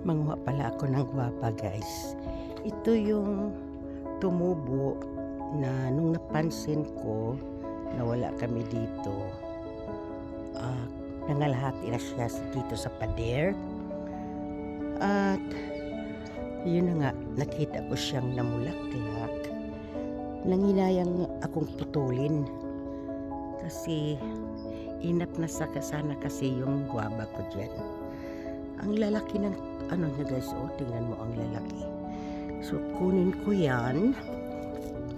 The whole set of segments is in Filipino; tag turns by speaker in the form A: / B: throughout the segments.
A: Manguha pala ako ng guwapa guys. Ito yung tumubo na nung napansin ko na wala kami dito. ah nangalahati na siya dito sa pader. At yun na nga, nakita ko siyang namulaklak. Nanginayang akong putulin. Kasi inap na sa sana kasi yung guwaba ko dyan. Ang lalaki ng ano niya guys, oh, tingnan mo ang lalaki. So, kunin ko yan.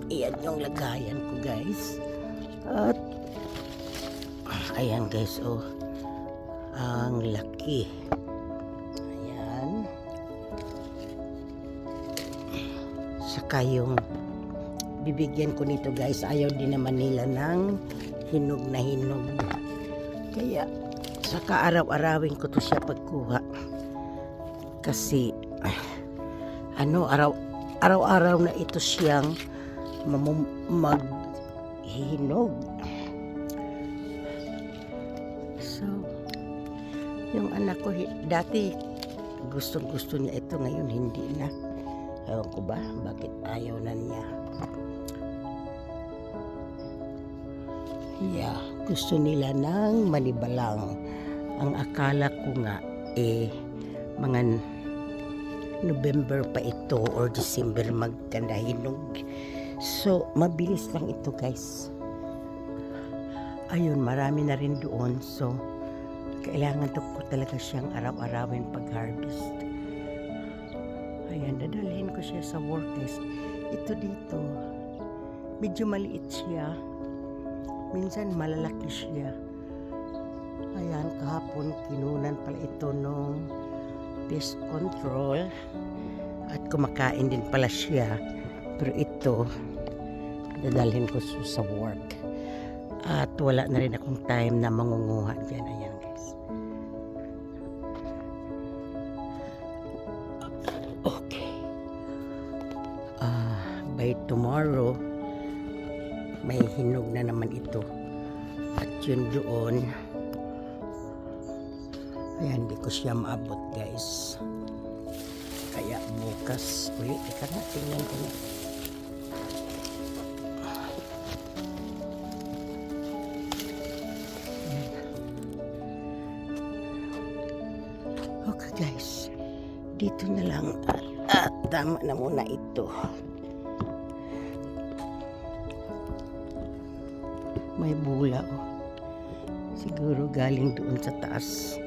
A: Iyan yung lagayan ko guys. At, ayan guys, oh. Ang laki. Ayan. Saka yung bibigyan ko nito guys, ayaw din naman nila ng hinog na hinog. Kaya, saka araw-arawin ko to siya pagkuha. Kasi, ah, ano, araw, araw-araw na ito siyang maghihinog. So, yung anak ko, dati gustong gusto niya ito, ngayon hindi na. Ewan ko ba, bakit ayaw na niya. Yeah, gusto nila ng manibalang. Ang akala ko nga, eh, mga November pa ito or December magkanda hinog. So, mabilis lang ito guys. Ayun, marami na rin doon. So, kailangan to ko talaga siyang araw-arawin pag-harvest. Ayan, dadalhin ko siya sa work guys. Ito dito, medyo maliit siya. Minsan malalaki siya. Ayan, kahapon kinunan pala ito nung pest control. At kumakain din pala siya. Pero ito dadalhin ko sa work. At wala na rin akong time na mangunguha dyan. Ayan guys. Okay. Ah by tomorrow may hinog na naman ito. At yun doon Ayan, hindi ko siya maabot guys. Kaya bukas ulit. Ika nga, tingnan ko. Ayan. Okay guys, dito na lang. At, at tama na muna ito. May bula oh. Siguro galing doon sa taas.